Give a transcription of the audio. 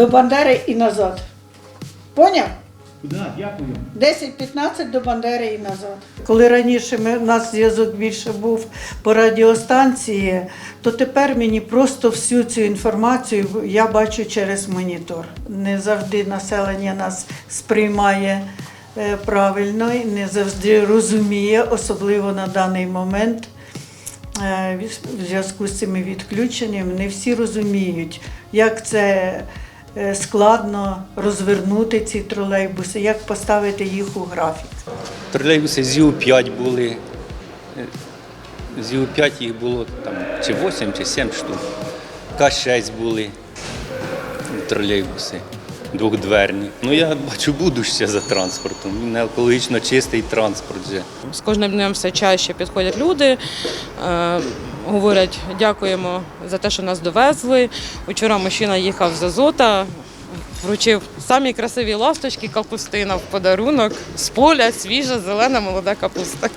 до Бандери і назад. Поняв? Да, дякую. 10-15 до Бандери і назад. Коли раніше ми, у нас зв'язок більше був по радіостанції, то тепер мені просто всю цю інформацію я бачу через монітор. Не завжди населення нас сприймає е, правильно і не завжди розуміє, особливо на даний момент. Е, В зв'язку з цими відключеннями не всі розуміють, як це складно розвернути ці тролейбуси, як поставити їх у графік. Тролейбуси ЗІУ-5 були. Е, ЗІУ-5 їх було там чи 8, чи 7 штук. К6 були тролейбуси двохдверні. Ну я бачу будуще за транспортом. Він екологічно чистий транспорт вже. З кожним днем все чаще підходять люди, е, говорять дякуємо за те, що нас довезли. Учора мужчина їхав з Азота, вручив самі красиві ласточки, капустина в подарунок з поля, свіжа, зелена, молода капуста.